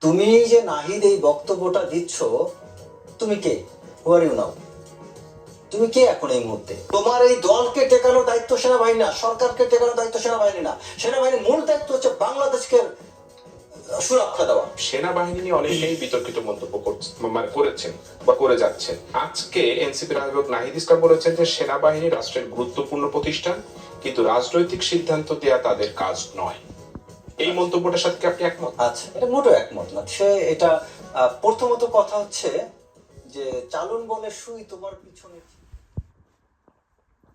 তুমি যে নাহিদ এই বক্তব্যটা দিচ্ছ, তুমি কে? হুয়ার ইউ নাও তুমি কে এখন এই মুহূর্তে? তোমার এই দলকে টেকানোর দায়িত্ব সেনাবাহিনী না, সরকারকে টেকানো দায়িত্ব সেনাবাহিনী না। সেনাবাহিনীর মূল দায়িত্ব হচ্ছে বাংলাদেশকে সুরক্ষা দেওয়া। সেনাবাহিনী নিয়ে অনেকেই বিতর্কিত মন্তব্য করছে- মানে করেছেন বা করে যাচ্ছেন আজকে এনসিপি রাজবক নাহিদ ইসলাম বলেছেন যে সেনাবাহিনী রাষ্ট্রের গুরুত্বপূর্ণ প্রতিষ্ঠান, কিন্তু রাজনৈতিক সিদ্ধান্ত দেওয়া তাদের কাজ নয়। এই মন্তব্যটার সাথে কি আপনি একমত? আচ্ছা এটা মোটেও একমত না। সে এটা প্রথমত কথা হচ্ছে যে চালন বলে সুই তোমার পিছনে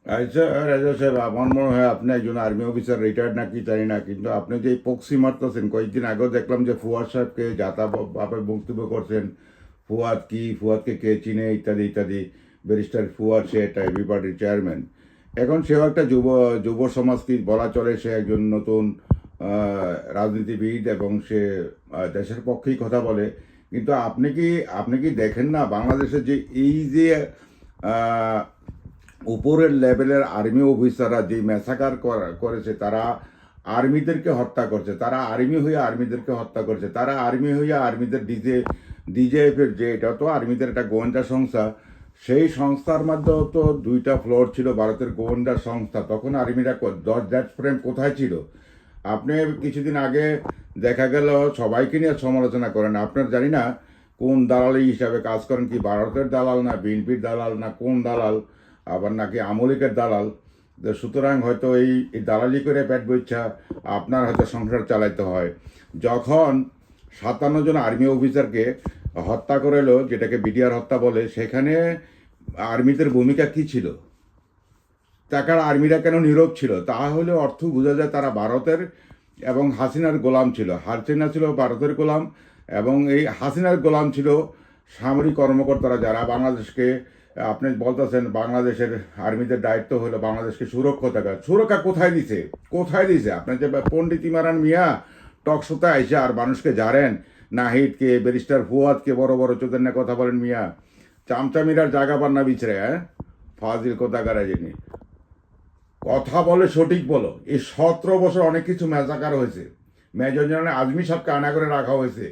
আচ্ছা রাজা সাহেব আমার মনে হয় আপনি একজন আর্মি অফিসার রিটায়ার্ড নাকি জানি না কিন্তু আপনি যে পক্সি মারতেছেন কয়েকদিন আগেও দেখলাম যে ফুয়াদ সাহেবকে যাতা বাপে বক্তব্য করছেন। ফুয়াদ কি ফুয়াদকে কে চিনে ইত্যাদি ইত্যাদি। ব্যারিস্টার ফুয়াদ সে একটা এবি পার্টির চেয়ারম্যান এখন সেও একটা যুব যুব সমাজকে বলা চলে সে একজন নতুন রাজনীতিবিদ এবং সে দেশের পক্ষেই কথা বলে। কিন্তু আপনি কি আপনি কি দেখেন না বাংলাদেশের যে এই যে উপরের লেভেলের আর্মি অফিসাররা যে ম্যাসাকার করেছে, তারা আর্মিদেরকে হত্যা করছে, তারা আর্মি হয়ে আর্মিদেরকে হত্যা করছে, তারা আর্মি হয়ে আর্মিদের ডিজে, ডিজেএফের যে, এটা তো আর্মিদের একটা গোয়েন্দা সংস্থা, সেই সংস্থার মধ্যেও তো দুইটা ফ্লোর ছিল, ভারতের গোয়েন্দা সংস্থা, তখন আর্মিরা দশ ড্যাশ ফ্রেম কোথায় ছিল? আপনি কিছুদিন আগে দেখা গেল, সবাইকে নিয়ে সমালোচনা করেন। আপনার জানি না কোন দালালি হিসাবে কাজ করেন কি ভারতের দালাল না বিএনপির দালাল না কোন দালাল, আবার নাকি আমলিকের দালাল। সুতরাং হয়তো এই দালালি করে পেট বইচ্ছা, আপনার হয়তো সংসার চালাইতে হয়। যখন সাতান্ন জন আর্মি অফিসারকে হত্যা করেলো, যেটাকে বিডিআর হত্যা বলে, সেখানে আর্মিদের ভূমিকা কি ছিল? টাকার আর্মিরা কেন নীরব ছিল? তাহলে অর্থ বোঝা যায় তারা ভারতের এবং হাসিনার গোলাম ছিল। হাসিনা ছিল ভারতের গোলাম এবং এই হাসিনার গোলাম ছিল সামরিক কর্মকর্তারা যারা বাংলাদেশকে, আপনি বলতেছেন বাংলাদেশের আর্মিদের দায়িত্ব হলো বাংলাদেশকে সুরক্ষা থাকা। সুরক্ষা কোথায় দিছে? কোথায় দিছে? আপনার যে পণ্ডিত ইমারান মিয়া টকশোতে আইসে আর মানুষকে জানেন নাহিদকে, ব্যারিস্টার ফুয়াদকে, বড় বড় নিয়ে কথা বলেন মিয়া। চামচামিরার জায়গা পান না বিচরে হ্যাঁ? ফাজিল কোথাকার যিনি কথা বলে সঠিক বলো। এই সতেরো বছর অনেক কিছু মেজাকার হয়েছে। মেজর জেনারেল আজমি সাহেবকে আয়না করে রাখা হয়েছে।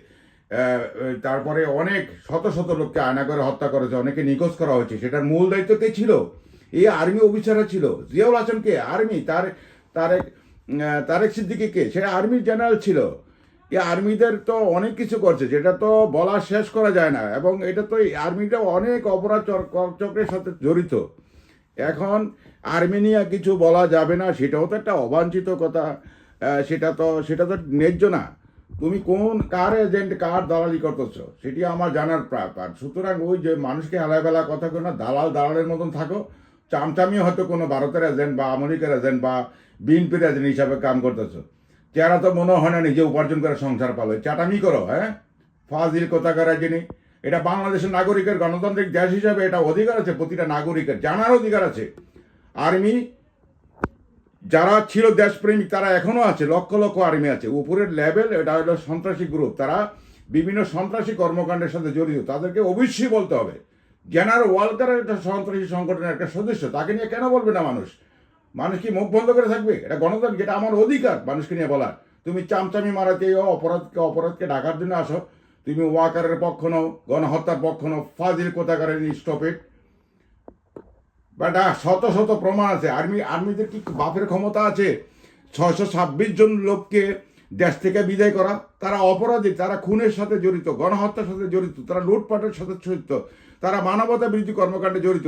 তারপরে অনেক, শত শত লোককে আয়না করে হত্যা করেছে, অনেকে নিখোঁজ করা হয়েছে। সেটার মূল দায়িত্ব কে ছিল? এই আর্মি অফিসাররা ছিল। জিয়াউল কে? আর্মি। তার, তারেক তারেক সিদ্দিকি কে? সে আর্মি জেনারেল ছিল। এই আর্মিদের তো অনেক কিছু করছে, যেটা তো বলা শেষ করা যায় না। এবং এটা তো আর্মিটা অনেক অপরাধ চক্রের সাথে জড়িত। এখন আর্মেনিয়া কিছু বলা যাবে না, সেটাও তো একটা অবাঞ্ছিত কথা। সেটা তো সেটা তো ন্যায্য না। তুমি কোন কার এজেন্ট কার দালালি করতেছ, সেটি আমার জানার ব্যাপার সুতরাং ওই যে মানুষকে হেলাবেলা কথা কেন দালাল দালালের মতন থাকো। চামচামি হয়তো কোনো ভারতের এজেন্ট বা আমেরিকার এজেন্ট বা বিএনপির এজেন্ট হিসাবে কাম করতেছ। চেহারা তো মনে হয় না নিজে উপার্জন করে সংসার পালো। চাটামি করো হ্যাঁ? ফাজিল কোথাকার যিনি এটা বাংলাদেশের নাগরিকের গণতান্ত্রিক দেশ হিসাবে এটা অধিকার আছে, প্রতিটা নাগরিকের, জানার অধিকার আছে। আর্মি, যারা ছিল দেশপ্রেমিক, তারা এখনও আছে, লক্ষ লক্ষ আর্মি আছে। উপরের লেভেল, এটা হলো সন্ত্রাসী গ্রুপ তারা বিভিন্ন সন্ত্রাসী কর্মকাণ্ডের সাথে জড়িত, তাদেরকে অবশ্যই বলতে হবে। জেনারেল ওয়ালকারের একটা সন্ত্রাসী সংগঠনের একটা সদস্য, তাকে নিয়ে কেন বলবে না মানুষ? মানুষ কি মুখ বন্ধ করে থাকবে? এটা গণতন্ত্র যেটা আমার অধিকার মানুষকে নিয়ে বলার। তুমি চামচামি মারাতে অপরাধকে অপরাধকে ডাকার জন্য আসো। তুমি ওয়াকারের পক্ষ নও, গণহত্যার পক্ষ নও, ফাজিল কোথাকারের স্টপেট বাট, শত শত প্রমাণ আছে। আর্মি, আর্মিদের কি বাপের ক্ষমতা আছে? ছয়শো ছাব্বিশ জন লোককে দেশ থেকে বিদায় করা, তারা অপরাধী, তারা খুনের সাথে জড়িত, গণহত্যার সাথে জড়িত, তারা লুটপাটের সাথে জড়িত, তারা মানবতা বিরোধী কর্মকাণ্ডে জড়িত।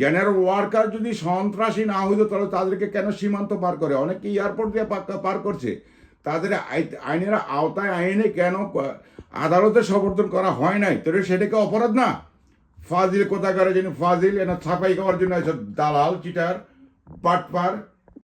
জেনারেল ওয়ার্কার যদি সন্ত্রাসী না হইতো, তাহলে তাদেরকে কেন সীমান্ত পার করে? অনেকে এয়ারপোর্ট দিয়ে পার করছে। তাদের আই- আইনের আওতায় আইনে কেন আদালতে সমর্থন করা হয় নাই? তো সেটাকে অপরাধ না? ফাজিল কোথাকার জন্য ফাজিল, এনে ছাপাই খাওয়ার জন্য দালাল, চিটার, বাটপার